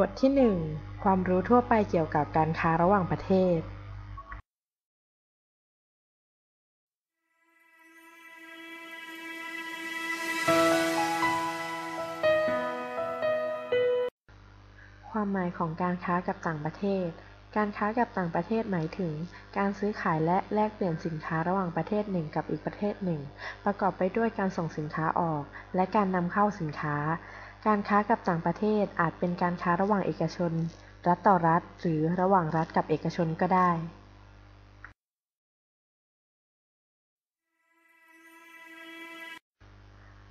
บทที่ 1 ความรู้ทั่วไปเกี่ยวกับการค้าระหว่างประเทศ ความหมายของการค้ากับต่างประเทศ การค้ากับต่างประเทศหมายถึง การซื้อขายและแลกเปลี่ยนสินค้าระหว่างประเทศหนึ่งกับอีกประเทศหนึ่ง ประกอบไปด้วยการส่งสินค้าออก และการนำเข้าสินค้า การค้ากับต่างประเทศอาจเป็นการค้าระหว่างเอกชน รัฐต่อรัฐ หรือระหว่างรัฐกับเอกชนก็ได้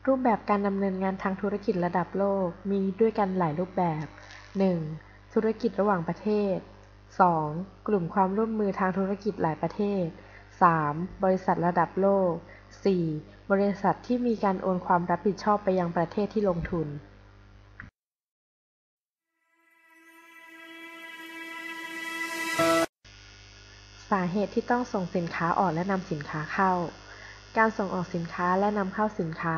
รูปแบบการดำเนินงานทางธุรกิจระดับโลกมีด้วยกันหลายรูปแบบ 1. ธุรกิจระหว่างประเทศ 2. กลุ่มความร่วมมือทางธุรกิจหลายประเทศ 3. บริษัทระดับโลก 4. บริษัทที่มีการโอนความรับผิดชอบไปยังประเทศที่ลงทุน สาเหตุที่ต้องส่งสินค้าออกและนำสินค้าเข้า การส่งออกสินค้าและนำเข้าสินค้า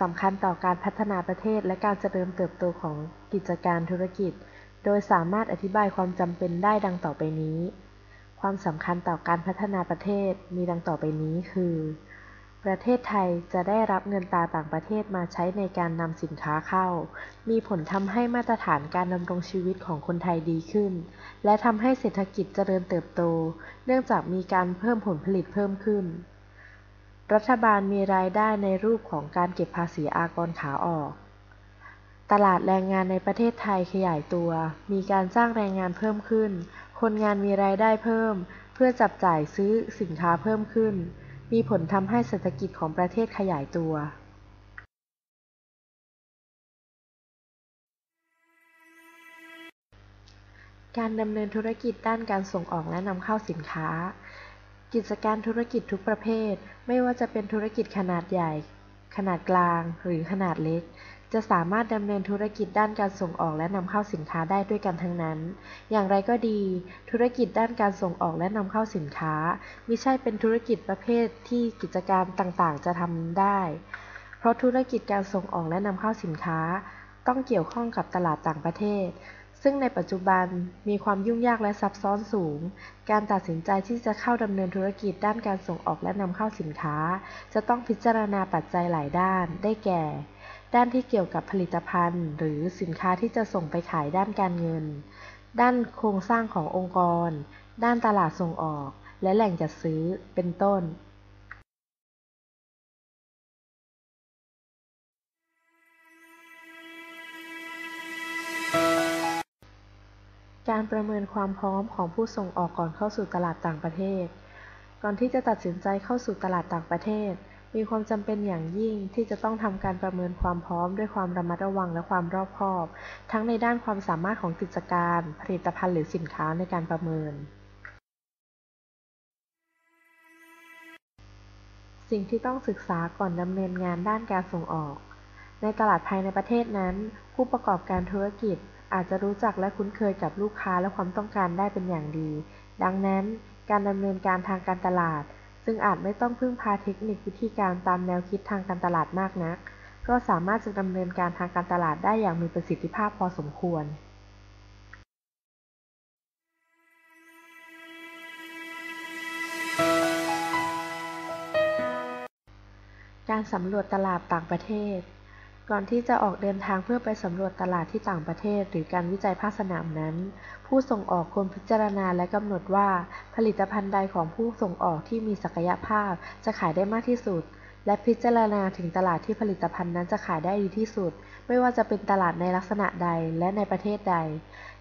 สำคัญต่อการพัฒนาประเทศและการเจริญเติบโตของกิจการธุรกิจ โดยสามารถอธิบายความจำเป็นได้ดังต่อไปนี้ ความสำคัญต่อการพัฒนาประเทศมีดังต่อไปนี้คือ ประเทศไทยจะได้รับเงินตราต่างประเทศมาใช้ในการนำสินค้าเข้า มีผลทำให้มาตรฐานการดำรงชีวิตของคนไทยดีขึ้น และทำให้เศรษฐกิจเจริญเติบโต เนื่องจากมีการเพิ่มผลผลิตเพิ่มขึ้น รัฐบาลมีรายได้ในรูปของการเก็บภาษีอากรขาออก ตลาดแรงงานในประเทศไทยขยายตัว มีการจ้างแรงงานเพิ่มขึ้น คนงานมีรายได้เพิ่ม เพื่อจับจ่ายซื้อสินค้าเพิ่มขึ้น มีผลทำให้เศรษฐกิจของประเทศขยายตัวการดำเนินธุรกิจด้านการส่งออกและนำเข้าสินค้า กิจการธุรกิจทุกประเภท ไม่ว่าจะเป็นธุรกิจขนาดใหญ่ ขนาดกลาง หรือขนาดเล็ก จะสามารถดำเนินธุรกิจด้านการส่งออกและนำเข้าสินค้าได้ด้วยกันทั้งนั้น อย่างไรก็ดี ธุรกิจด้านการส่งออกและนำเข้าสินค้ามิใช่เป็นธุรกิจประเภทที่กิจการต่างๆ จะทำได้ เพราะธุรกิจการส่งออกและนำเข้าสินค้า ต้องเกี่ยวข้องกับตลาดต่างประเทศ ซึ่งในปัจจุบันมีความยุ่งยากและซับซ้อนสูง การตัดสินใจที่จะเข้าดำเนินธุรกิจด้านการส่งออกและนำเข้าสินค้า จะต้องพิจารณาปัจจัยหลายด้าน ได้แก่ ด้านที่เกี่ยวกับผลิตภัณฑ์ หรือสินค้าที่จะส่งไปขายด้านการเงิน ด้านโครงสร้างขององค์กร ด้านตลาดส่งออก และแหล่งจัดซื้อ เป็นต้นการประเมินความพร้อมของผู้ส่งออกก่อนเข้าสู่ตลาดต่างประเทศ ก่อนที่จะตัดสินใจเข้าสู่ตลาดต่างประเทศ มีความจำเป็นอย่างยิ่งที่จะต้องทำการประเมินความพร้อมด้วยความระมัดระวังและความรอบคอบ ทั้งในด้านความสามารถของกิจการ ผลิตภัณฑ์หรือสินค้าในการประเมิน สิ่งที่ต้องศึกษาก่อนดำเนินงานด้านการส่งออก ในตลาดภายในประเทศนั้น ผู้ประกอบการธุรกิจอาจจะรู้จักและคุ้นเคยกับลูกค้าและความต้องการได้เป็นอย่างดี ดังนั้น การดำเนินการทางการตลาด ซึ่งอาจไม่ต้องพึ่งพาเทคนิควิธีการตามแนวคิดทางการตลาดมากนัก ก็สามารถจะดำเนินการทางการตลาดได้อย่างมีประสิทธิภาพพอสมควรการสำรวจตลาดต่างประเทศ ก่อนที่จะออกเดินทางเพื่อไปสำรวจตลาดที่ต่างประเทศ หรือการวิจัยภาคสนามนั้น ผู้ส่งออกควรพิจารณาและกำหนดว่า ผลิตภัณฑ์ใดของผู้ส่งออกที่มีศักยภาพจะขายได้มากที่สุด และพิจารณาถึงตลาดที่ผลิตภัณฑ์นั้นจะขายได้ดีที่สุด ไม่ว่าจะเป็นตลาดในลักษณะใดและในประเทศใด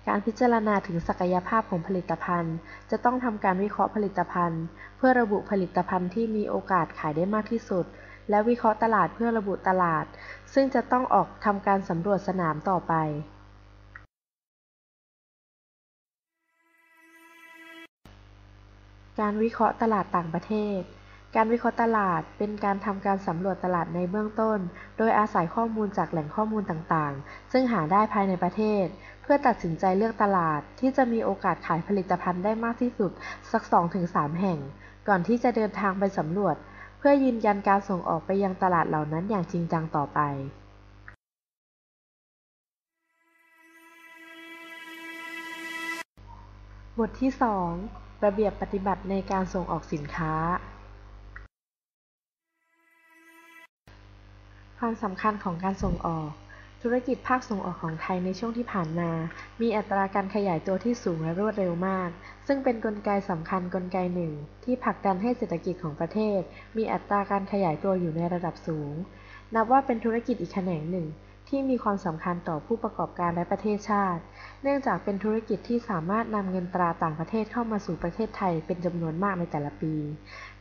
การพิจารณาถึงศักยภาพของผลิตภัณฑ์ จะต้องทำการวิเคราะห์ผลิตภัณฑ์ เพื่อระบุผลิตภัณฑ์ที่มีโอกาสขายได้มากที่สุด และวิเคราะห์ตลาดเพื่อระบุตลาด ซึ่งจะต้องออกทำการสำรวจสนามต่อไปการวิเคราะห์ตลาดต่างประเทศ การวิเคราะห์ตลาดเป็นการทำการสำรวจตลาดในเบื้องต้น โดยอาศัยข้อมูลจากแหล่งข้อมูลต่างๆ ซึ่งหาได้ภายในประเทศ เพื่อตัดสินใจเลือกตลาดที่จะมีโอกาสขายผลิตภัณฑ์ได้มากที่สุด สัก 2-3 แห่ง ก่อนที่จะเดินทางไปสำรวจ พื่อยืนยันการส่งออกไปยังตลาดเหล่านั้นอย่างจริงจังต่อไปบทที่ 2 ระเบียบปฏิบัติในการส่งออกสินค้า ความสำคัญของการส่งออก ธุรกิจภาคส่งออกของไทยในช่วงที่ผ่านมา มีอัตราการขยายตัวที่สูงและรวดเร็วมาก ซึ่งเป็นนกลไกสำคัญกลไกหนึ่ง ที่ผลักดันให้เศรษฐกิจของประเทศ มีอัตราการขยายตัวอยู่ในระดับสูง นับว่าเป็นธุรกิจอีกแขนงหนึ่ง ที่มีความสำคัญต่อผู้ประกอบการและประเทศชาติ เนื่องจากเป็นธุรกิจที่สามารถนำเงินตราต่างประเทศเข้ามาสู่ประเทศไทยเป็นจำนวนมากในแต่ละปี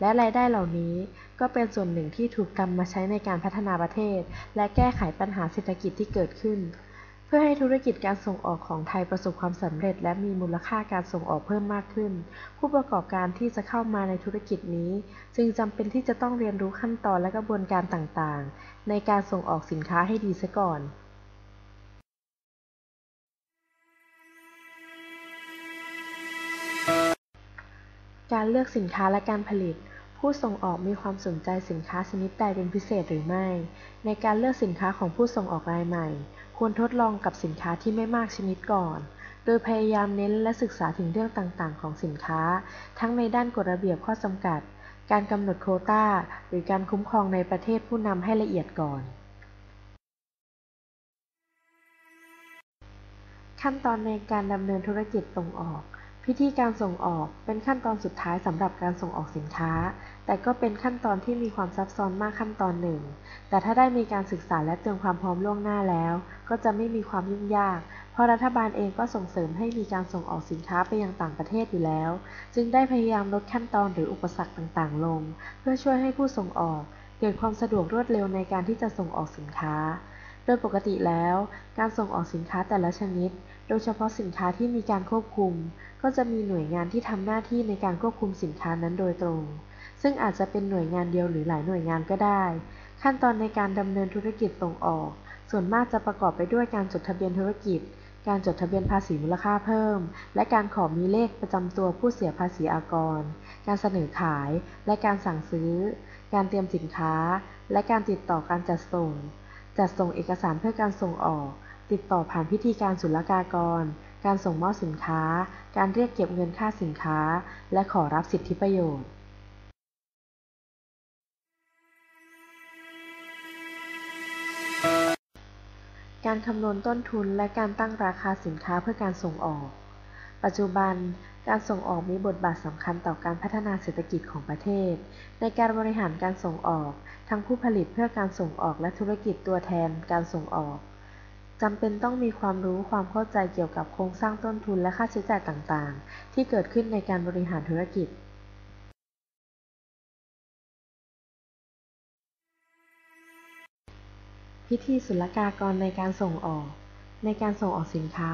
และรายได้เหล่านี้ก็เป็นส่วนหนึ่งที่ถูกนำมาใช้ในการพัฒนาประเทศ และแก้ไขปัญหาเศรษฐกิจที่เกิดขึ้น พื่อให้ธุรกิจการส่งออกของไทยประสบความสำเร็จ และมีมูลค่าการส่งออกเพิ่มมากขึ้น ผู้ประกอบการที่จะเข้ามาในธุรกิจนี้ จึงจำเป็นที่จะต้องเรียนรู้ขั้นตอนและกระบวนการต่างๆ ในการส่งออกสินค้าให้ดีซะก่อนการเลือกสินค้าและการผลิต ผู้ส่งออกมีความสนใจสินค้าชนิดใดเป็นพิเศษหรือไม่ ในการเลือกสินค้าของผู้ส่งออกรายใหม่ ควรทดลองกับสินค้าที่ไม่มากชนิดก่อน โดยพยายามเน้นและศึกษาถึงเรื่องต่างๆ ของสินค้า ทั้งในด้านกฎระเบียบข้อจำกัด การกำหนดโควต้าหรือการคุ้มครองในประเทศผู้นำให้ละเอียดก่อน ขั้นตอนในการดำเนินธุรกิจส่งออก พิธีการส่งออกเป็นขั้นตอนสุดท้ายสำหรับการส่งออกสินค้า แต่ก็เป็นขั้นตอนที่มีความซับซ้อนมากขั้นตอนหนึ่ง แต่ถ้าได้มีการศึกษาและเตรียมความพร้อมล่วงหน้าแล้ว ก็จะไม่มีความยุ่งยาก เพราะรัฐบาลเองก็ส่งเสริมให้มีการส่งออกสินค้าไปยังต่างประเทศอยู่แล้ว จึงได้พยายามลดขั้นตอนหรืออุปสรรคต่างๆ ลง เพื่อช่วยให้ผู้ส่งออก เกิดความสะดวกรวดเร็วในการที่จะส่งออกสินค้า โดยปกติแล้ว การส่งออกสินค้าแต่ละชนิด โดยเฉพาะสินค้าที่มีการควบคุม ก็จะมีหน่วยงานที่ทำหน้าที่ในการควบคุมสินค้านั้นโดยตรง ซึ่งอาจจะเป็นหน่วยงานเดียวหรือหลายหน่วยงานก็ได้ ขั้นตอนในการดำเนินธุรกิจส่งออก ส่วนมากจะประกอบไปด้วยการจดทะเบียนธุรกิจ การจดทะเบียนภาษีมูลค่าเพิ่ม และการขอมีเลขประจำตัวผู้เสียภาษีอากร การเสนอขาย และการสั่งซื้อ การเตรียมสินค้า และการติดต่อการจัดส่ง จัดส่งเอกสารเพื่อการส่งออก ติดต่อผ่านพิธีการศุลกากร การส่งมอบสินค้า การเรียกเก็บเงินค่าสินค้า และขอรับสิทธิประโยชน์การคำนวณต้นทุนและการตั้งราคาสินค้าเพื่อการส่งออก ปัจจุบัน การส่งออกมีบทบาทสำคัญต่อการพัฒนาเศรษฐกิจของประเทศ ในการบริหารการส่งออก ทั้งผู้ผลิตเพื่อการส่งออกและธุรกิจตัวแทนการส่งออก จำเป็นต้องมีความรู้ความเข้าใจเกี่ยวกับโครงสร้างต้นทุนและค่าใช้จ่ายต่างๆ ที่เกิดขึ้นในการบริหารธุรกิจพิธีศุลกากรในการส่งออก ในการส่งออกสินค้า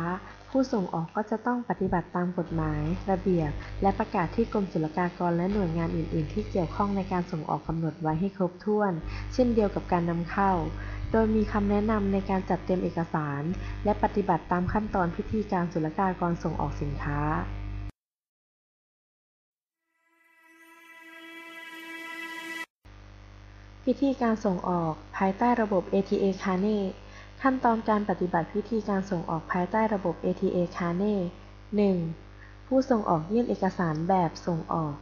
ผู้ส่งออกก็จะต้องปฏิบัติตามกฎหมาย ระเบียบ และประกาศที่กรมศุลกากรและหน่วยงานอื่น ๆ ที่เกี่ยวข้องในการส่งออกกำหนดไว้ให้ครบถ้วน เช่นเดียวกับการนำเข้า โดยมีคำแนะนำในการจัดเตรียมเอกสาร และปฏิบัติตามขั้นตอนพิธีการศุลกากรส่งออกสินค้าพิธีการส่งออกภายใต้ระบบ ATA Carne ขั้นตอนการปฏิบัติพิธีการส่งออกภายใต้ระบบ ATA Carne 1. ผู้ส่งออกยื่นเอกสารแบบส่งออก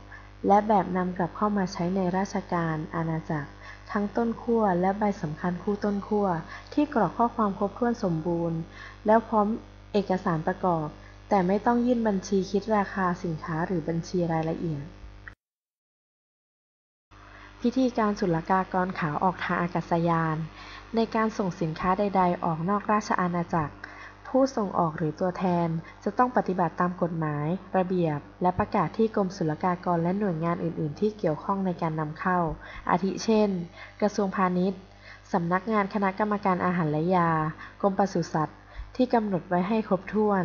และแบบนำกลับเข้ามาใช้ในราชการอาณาจักร ทั้งต้นขั้วและใบสำคัญคู่ต้นขั้วที่กรอกข้อความครบถ้วนสมบูรณ์ แล้วพร้อมเอกสารประกอบ แต่ไม่ต้องยื่นบัญชีคิดราคาสินค้าหรือบัญชีรายละเอียด พิธีการศุลกากรขาวออกทางอากาศยาน ในการส่งสินค้าใด ๆ ออกนอกราชอาณาจักร ผู้ส่งออกหรือตัวแทนจะต้องปฏิบัติตามกฎหมาย ระเบียบ และประกาศที่กรมศุลกากรและหน่วยงานอื่น ๆ ที่เกี่ยวข้องในการนำเข้า อาทิเช่น กระทรวงพาณิชย์สำนักงานคณะกรรมการอาหารและยา กรมปศุสัตว์ ที่กำหนดไว้ให้ครบถ้วน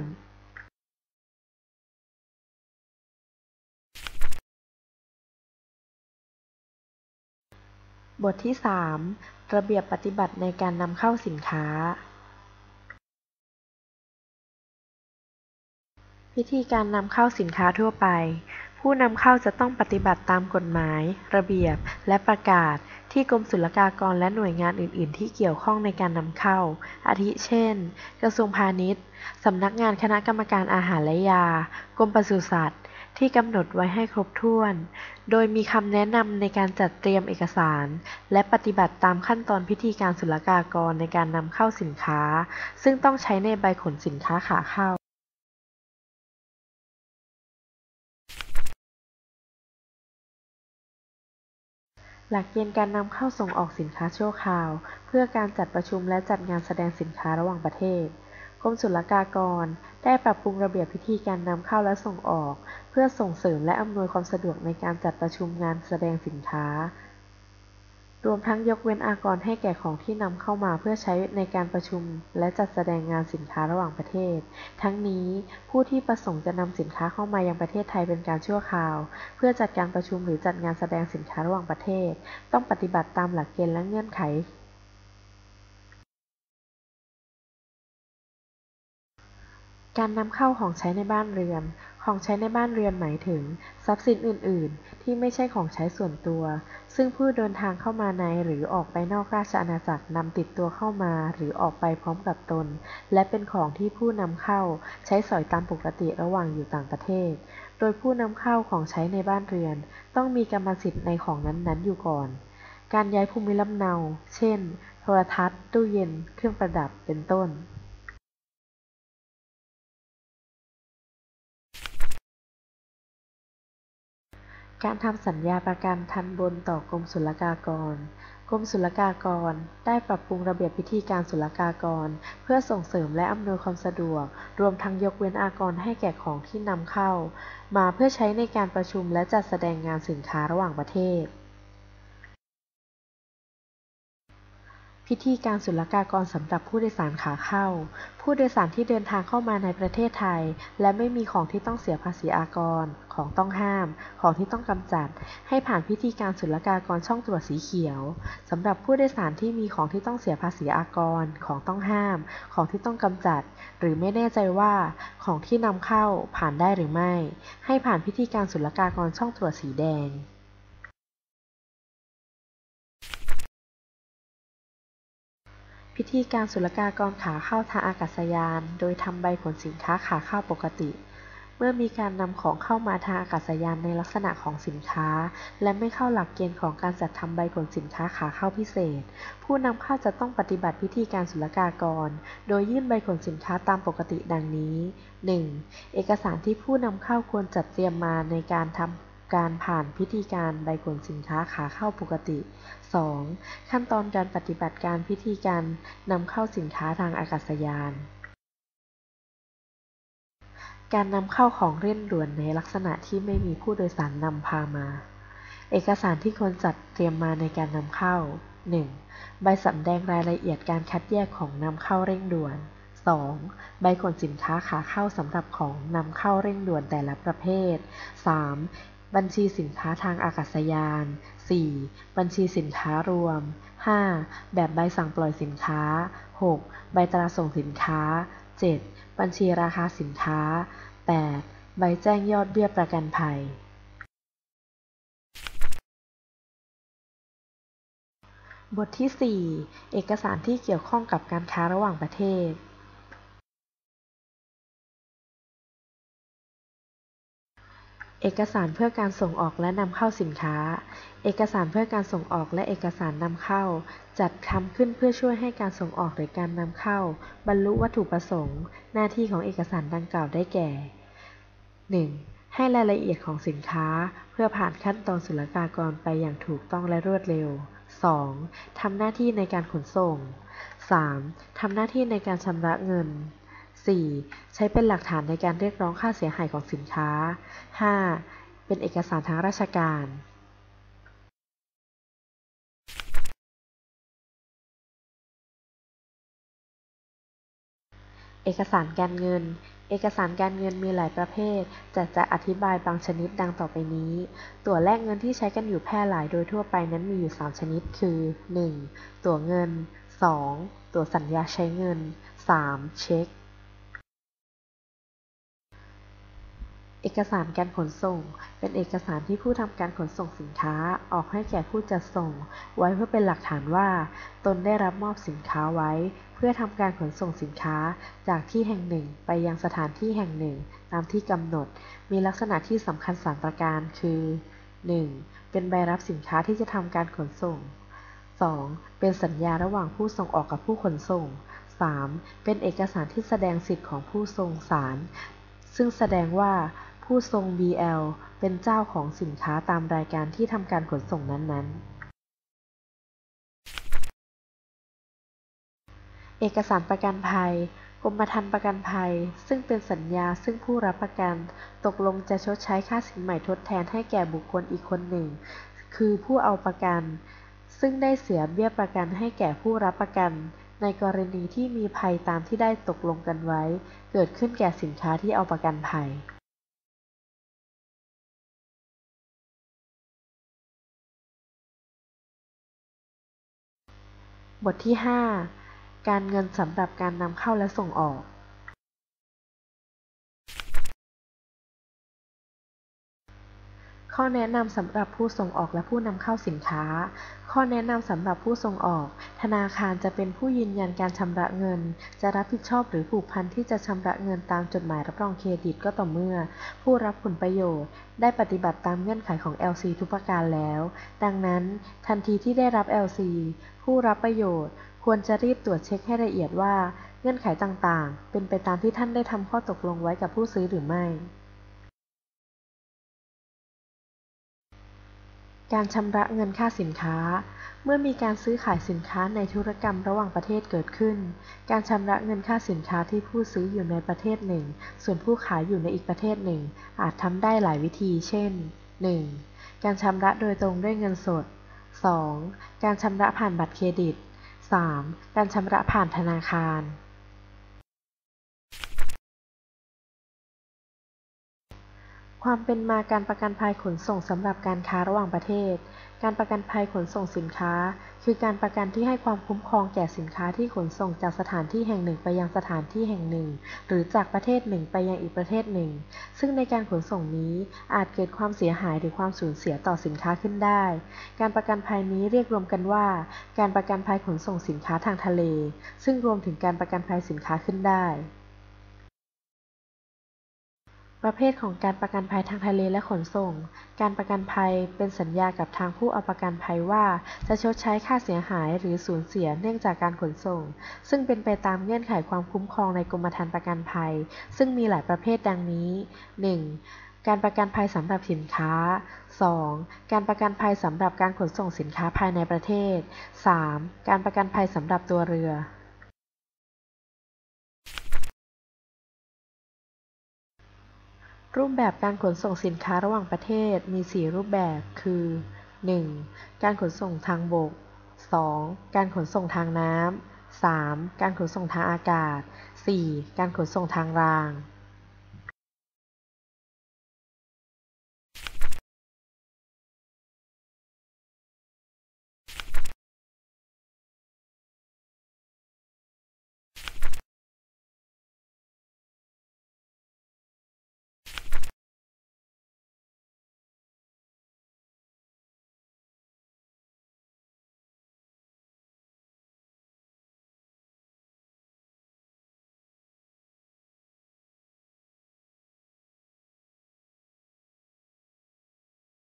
บทที่ 3 ระเบียบปฏิบัติในการนำเข้าสินค้า พิธีการนำเข้าสินค้าทั่วไป ผู้นำเข้าจะต้องปฏิบัติตามกฎหมาย ระเบียบ และประกาศ ที่กรมศุลกากรและหน่วยงานอื่น ๆ ที่เกี่ยวข้องในการนำเข้า อาทิเช่น กระทรวงพาณิชย์สำนักงานคณะกรรมการอาหารและยา กรมปศุสัตว์ ที่กำหนดไว้ให้ครบถ้วน โดยมีคำแนะนำในการจัดเตรียมเอกสาร และปฏิบัติตามขั้นตอนพิธีการศุลกากรในการนำเข้าสินค้า ซึ่งต้องใช้ในใบขนสินค้าขาเข้า หลักเกณฑ์การนำเข้าส่งออกสินค้าชั่วคราว เพื่อการจัดประชุมและจัดงานแสดงสินค้าระหว่างประเทศ กรมศุลกากร ได้ปรับปรุงระเบียบพิธีการนำเข้าและส่งออก เพื่อส่งเสริมและอำนวยความสะดวกในการจัดประชุมงานแสดงสินค้า รวมทั้งยกเว้นอากรให้แก่ของที่นำเข้ามาเพื่อใช้ในการประชุม และจัดแสดงงานสินค้าระหว่างประเทศ ทั้งนี้ผู้ที่ประสงค์จะนำสินค้าเข้ามายังประเทศไทยเป็นการชั่วคราว เพื่อจัดการประชุมหรือจัดงานแสดงสินค้าระหว่างประเทศ ต้องปฏิบัติตามหลักเกณฑ์และเงื่อนไขการนำเข้าของใช้ในบ้านเรือน ของใช้ในบ้านเรือนหมายถึง ทรัพย์สินอื่น ๆ ที่ไม่ใช่ของใช้ส่วนตัว ซึ่งผู้เดินทางเข้ามาในหรือออกไปนอกราชอาณาจักรนำติดตัวเข้ามาหรือออกไปพร้อมกับตน และเป็นของที่ผู้นำเข้าใช้สอยตามปกติระหว่างอยู่ต่างประเทศ โดยผู้นำเข้าของใช้ในบ้านเรือน ต้องมีกรรมสิทธิ์ในของนั้น ๆ อยู่ก่อน การย้ายภูมิลำเนา เช่น โทรทัศน์ ตู้เย็น เครื่องประดับ เป็นต้น การทำสัญญาประกันทันบนต่อกรมศุลกากร กรมศุลกากร ได้ปรับปรุงระเบียบพิธีการศุลกากร เพื่อส่งเสริมและอำนวยความสะดวก รวมทั้งยกเว้นอากรให้แก่ของที่นำเข้า มาเพื่อใช้ในการประชุมและจัดแสดงงานสินค้าระหว่างประเทศ พิธีการศุลกากรสำหรับผู้โดยสารขาเข้า ผู้โดยสารที่เดินทางเข้ามาในประเทศไทย และไม่มีของที่ต้องเสียภาษีอากร ของต้องห้าม ของที่ต้องกำจัด ให้ผ่านพิธีการศุลกากรช่องตรวจสีเขียวสำหรับผู้โดยสารที่มีของที่ต้องเสียภาษีอากร ของต้องห้าม ของที่ต้องกำจัด หรือไม่แน่ใจว่าของที่นำเข้าผ่านได้หรือไม่ ให้ผ่านพิธีการศุลกากรช่องตรวจสีแดง พิธีการศุลกากรขาเข้าทางอากาศยาน โดยทำใบขนสินค้าขาเข้าปกติ เมื่อมีการนำของเข้ามาทางอากาศยานในลักษณะของสินค้า และไม่เข้าหลักเกณฑ์ของการจัดทำใบขนสินค้าขาเข้าพิเศษ ผู้นำเข้าจะต้องปฏิบัติพิธีการศุลกากร โดยยื่นใบขนสินค้าตามปกติดังนี้ 1. เอกสารที่ผู้นำเข้าควรจัดเตรียมมาในการทำ การผ่านพิธีการใบขนสินค้าขาเข้าปกติ 2. ขั้นตอนการปฏิบัติการพิธีการนำเข้าสินค้าทางอากาศยาน การนำเข้าของเร่งด่วนในลักษณะที่ไม่มีผู้โดยสารนำพามา เอกสารที่ควรจัดเตรียมมาในการนำเข้า 1. ใบสำแดงรายละเอียดการคัดแยกของนำเข้าเร่งด่วน 2. ใบขนสินค้าขาเข้าสำหรับของนำเข้าเร่งด่วนแต่ละประเภท 3. บัญชีสินค้าทางอากาศยาน 4. บัญชีสินค้ารวม 5. แบบใบสั่งปล่อยสินค้า 6. ใบตราส่งสินค้า 7. บัญชีราคาสินค้า 8. ใบแจ้งยอดเบี้ยประกันภัย บทที่ 4 เอกสารที่เกี่ยวข้องกับการค้าระหว่างประเทศ เอกสารเพื่อการส่งออกและนำเข้าสินค้า เอกสารเพื่อการส่งออกและเอกสารนำเข้า จัดทำขึ้นเพื่อช่วยให้การส่งออกหรือการนำเข้า บรรลุวัตถุประสงค์ หน้าที่ของเอกสารดังกล่าวได้แก่ 1. ให้รายละเอียดของสินค้า เพื่อผ่านขั้นตอนศุลกากรไปอย่างถูกต้องและรวดเร็ว 2. ทำหน้าที่ในการขนส่ง 3. ทำหน้าที่ในการชำระเงิน 4. ใช้เป็นหลักฐานในการเรียกร้องค่าเสียหายของสินค้า 5. เป็นเอกสารทางราชการ เอกสารการเงิน เอกสารการเงินมีหลายประเภท จะจะอธิบายบางชนิดดังต่อไปนี้ ตั๋วแลกเงินที่ใช้กันอยู่แพร่หลายโดยทั่วไปนั้นมีอยู่ 3 ชนิด คือ 1. ตั๋วเงิน 2. ตั๋วสัญญาใช้เงิน 3. เช็ค เอกสารการขนส่ง เป็นเอกสารที่ผู้ทำการขนส่งสินค้าออกให้แก่ผู้จัดส่ง ไว้เพื่อเป็นหลักฐานว่า ตนได้รับมอบสินค้าไว้ เพื่อทำการขนส่งสินค้าจากที่แห่งหนึ่งไปยังสถานที่แห่งหนึ่ง ตามที่กำหนด มีลักษณะที่สำคัญสามประการคือ 1. เป็นใบรับสินค้าที่จะทำการขนส่ง 2. เป็นสัญญาระหว่างผู้ส่งออกกับผู้ขนส่ง 3. เป็นเอกสารที่แสดงสิทธิ์ของผู้ทรงสาร ซึ่งแสดงว่า ผู้ทรง BL เป็นเจ้าของสินค้าตามรายการที่ทำการขนส่งนั้นๆเอกสารประกันภัยกรมธรรม์ประกันภัย ซึ่งเป็นสัญญาซึ่งผู้รับประกัน ตกลงจะชดใช้ค่าสินใหม่ทดแทนให้แก่บุคคลอีกคนหนึ่ง คือผู้เอาประกัน ซึ่งได้เสียเบี้ยประกันให้แก่ผู้รับประกัน ในกรณีที่มีภัยตามที่ได้ตกลงกันไว้ เกิดขึ้นแก่สินค้าที่เอาประกันภัย บทที่ 5 การเงินสำหรับการนำเข้าและส่งออก ข้อแนะนำสำหรับผู้ส่งออกและผู้นำเข้าสินค้า ข้อแนะนำสำหรับผู้ส่งออก ธนาคารจะเป็นผู้ยืนยันการชำระเงิน จะรับผิดชอบหรือผูกพันที่จะชำระเงินตามจดหมายรับรองเครดิตก็ต่อเมื่อ ผู้รับผลประโยชน์ ได้ปฏิบัติตามเงื่อนไขของ LC ทุกประการแล้ว ดังนั้น ทันทีที่ได้รับ LC ผู้รับประโยชน์ ควรจะรีบตรวจเช็คให้ละเอียดว่า เงื่อนไขต่างๆ เป็นไปตามที่ท่านได้ทำข้อตกลงไว้กับผู้ซื้อหรือไม่ การชำระเงินค่าสินค้า เมื่อมีการซื้อขายสินค้าในธุรกรรมระหว่างประเทศเกิดขึ้น การชำระเงินค่าสินค้าที่ผู้ซื้ออยู่ในประเทศหนึ่ง ส่วนผู้ขายอยู่ในอีกประเทศหนึ่ง อาจทำได้หลายวิธี เช่น 1. การชำระโดยตรงด้วยเงินสด 2. การชำระผ่านบัตรเครดิต 3. การชำระผ่านธนาคาร ความเป็นมาการประกันภัยขนส่งสำหรับการค้าระหว่างประเทศ การประกันภัยขนส่งสินค้า คือการประกันที่ให้ความคุ้มครองแก่สินค้าที่ขนส่งจากสถานที่แห่งหนึ่งไปยังสถานที่แห่งหนึ่ง หรือจากประเทศหนึ่งไปยังอีกประเทศหนึ่ง ซึ่งในการขนส่งนี้อาจเกิดความเสียหายหรือความสูญเสียต่อสินค้าขึ้นได้ การประกันภัยนี้เรียกรวมกันว่า การประกันภัยขนส่งสินค้าทางทะเล ซึ่งรวมถึงการประกันภัยสินค้าขึ้นได้ ประเภทของการประกันภัยทางทะเลและขนส่ง การประกันภัยเป็นสัญญากับทางผู้เอาประกันภัยว่า จะชดใช้ค่าเสียหายหรือสูญเสียเนื่องจากการขนส่ง ซึ่งเป็นไปตามเงื่อนไขความคุ้มครองในกรมธรรม์ประกันภัย ซึ่งมีหลายประเภทดังนี้ 1. การประกันภัยสำหรับสินค้า 2. การประกันภัยสำหรับการขนส่งสินค้าภายในประเทศ 3. การประกันภัยสำหรับตัวเรือ รูปแบบการขนส่งสินค้าระหว่างประเทศมี 4 รูปแบบ คือ 1. การขนส่งทางบก 2. การขนส่งทางน้ำ 3. การขนส่งทางอากาศ 4. การขนส่งทางราง